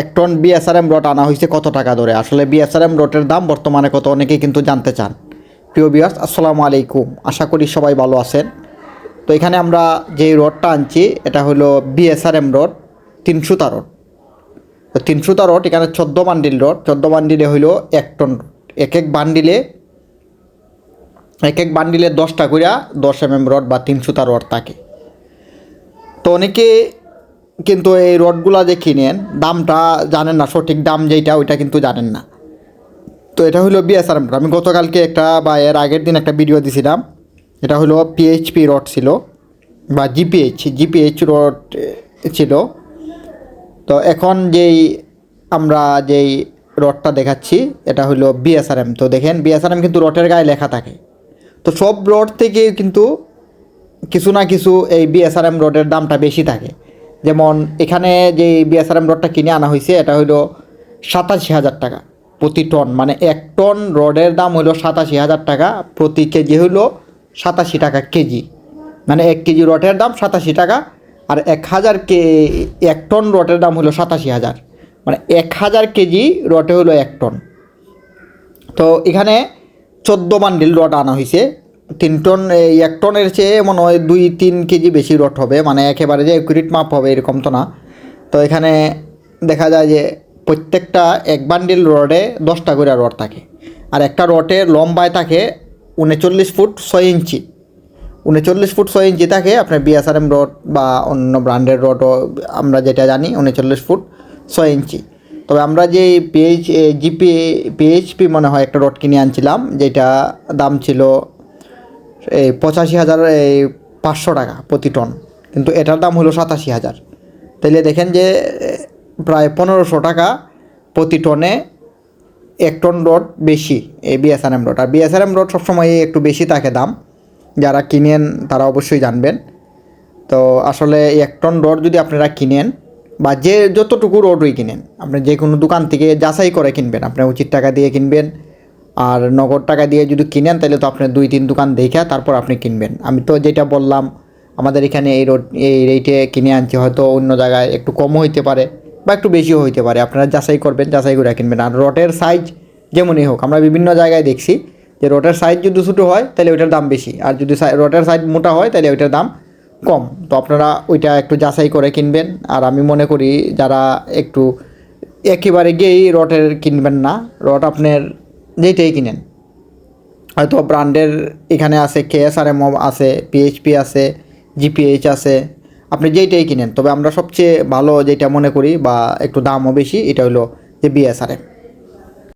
এক ton BSRM rod আনা হয়েছে কত টাকা ধরে? আসলে বিএসআরএম রডের দাম বর্তমানে কত অনেকেই কিন্তু জানতে চান। প্রিয় বিয়াস আসসালামু আলাইকুম। আশা করি সবাই ভালো আছেন। তো এখানে আমরা যেই রডটা আনছি, এটা হলো বিএসআরএম রড তিনশোতা রড। তো তিনশোতা রড, এখানে চোদ্দ বান্ডিল রড। চোদ্দ বান্ডিলে হইল এক টন এক এক বান্ডিলে, এক এক বান্ডিলে দশটা কইরা দশ এম এম রড বা তিনশোতা রড থাকে। তো অনেকে কিন্তু এই রডগুলা যে কিনেন দামটা জানেন না, সঠিক দাম যেইটা, ওইটা কিন্তু জানেন না। তো এটা হলো বিএসআরএম আমি গতকালকে একটা বা এর আগের দিন একটা ভিডিও দিছিলাম। এটা হলো পিএইচপি রড ছিল, বা জিপিএইচ জিপিএইচ রড ছিল। তো এখন যেই আমরা যেই রডটা দেখাচ্ছি, এটা হলো বিএসআরএম তো দেখেন বিএসআরএম কিন্তু রডের গায়ে লেখা থাকে। তো সব রড থেকে কিন্তু কিছু না কিছু এই বিএসআরএম রডের দামটা বেশি থাকে। যেমন এখানে যে বিএসআরএম রডটা কিনে আনা হয়েছে, এটা হলো সাতাশি হাজার টাকা প্রতি টন। মানে এক টন রডের দাম হলো সাতাশি হাজার টাকা প্রতি কেজি হলো সাতাশি টাকা কেজি। মানে এক কেজি রডের দাম সাতাশি টাকা আর এক হাজার কে, এক টন রডের দাম হলো সাতাশি হাজার। মানে এক হাজার কেজি রটে হলো এক টন। তো এখানে চোদ্দ বান্ডিল রড আনা হয়েছে তিন টন এক টনের চেয়ে মনে হয় দুই, তিন কেজি বেশি রড হবে। মানে একেবারে যে একুরেট মাপ হবে এরকম তো না। তো এখানে দেখা যায় যে প্রত্যেকটা এক বান্ডিল রডে দশটা করে রড থাকে। আর একটা রডে লম্বায় থাকে উনচল্লিশ ফুট ছয় ইঞ্চি। উনচল্লিশ ফুট ছয় ইঞ্চি থাকে আপনার বিএসআরএম রড বা অন্য ব্র্যান্ডের রডও আমরা যেটা জানি, উনচল্লিশ ফুট ছয় ইঞ্চি। তবে আমরা যে পিএইচ জিপি পিএইচপি মনে হয় একটা রড কিনে আনছিলাম, যেটা দাম ছিল এই পঁচাশি হাজার, এই পাঁচশো টাকা প্রতি টন। কিন্তু এটার দাম হলো সাতাশি হাজার। তাহলে দেখেন যে, প্রায় পনেরোশো টাকা প্রতি টনে এক টন রড বেশি এই বিএসআরএম রড। আর বিএসআরএম রড সবসময় একটু বেশি থাকে দাম। যারা কিনেন তারা অবশ্যই জানবেন। তো আসলে এক টন রড যদি আপনারা কিনেন বা যে যতটুকু রডই কিনেন, আপনি যে কোনো দোকান থেকে যাচাই করে কিনবেন। আপনি উচিত টাকা দিয়ে কিনবেন। আর নগদ টাকা দিয়ে যদি কিনেন, তাহলে তো আপনি দুই, তিন দোকান দেখে তারপর আপনি কিনবেন। আমি তো যেটা বললাম, আমাদের এখানে এই রোড, এই রেটে কিনে আনছি, হয়তো অন্য জায়গায় একটু কমও হইতে পারে বা একটু বেশিও হইতে পারে। আপনারা যাচাই করবেন, যাচাই করে কিনবেন। আর রটের সাইজ যেমনই হোক, আমরা বিভিন্ন জায়গায় দেখছি যে রটের সাইজ যদি ছোটো হয়, তাহলে ওইটার দাম বেশি। আর যদি রটের সাইজ মোটা হয়, তাহলে ওইটার দাম কম। তো আপনারা ওইটা একটু যাচাই করে কিনবেন। আর আমি মনে করি, যারা একটু একেবারে গিয়েই রটের কিনবেন না, রট আপনার যেইটাই কিনেন। হয়তো ব্র্যান্ডের এখানে আছে কেএসআরএম আছে পিএইচপি আছে জিপিএইচ আছে, আপনি যেইটাই কিনেন। তবে আমরা সবচেয়ে ভালো যেটা মনে করি বা একটু দামও বেশি, এটা হলো যে বিএসআরএম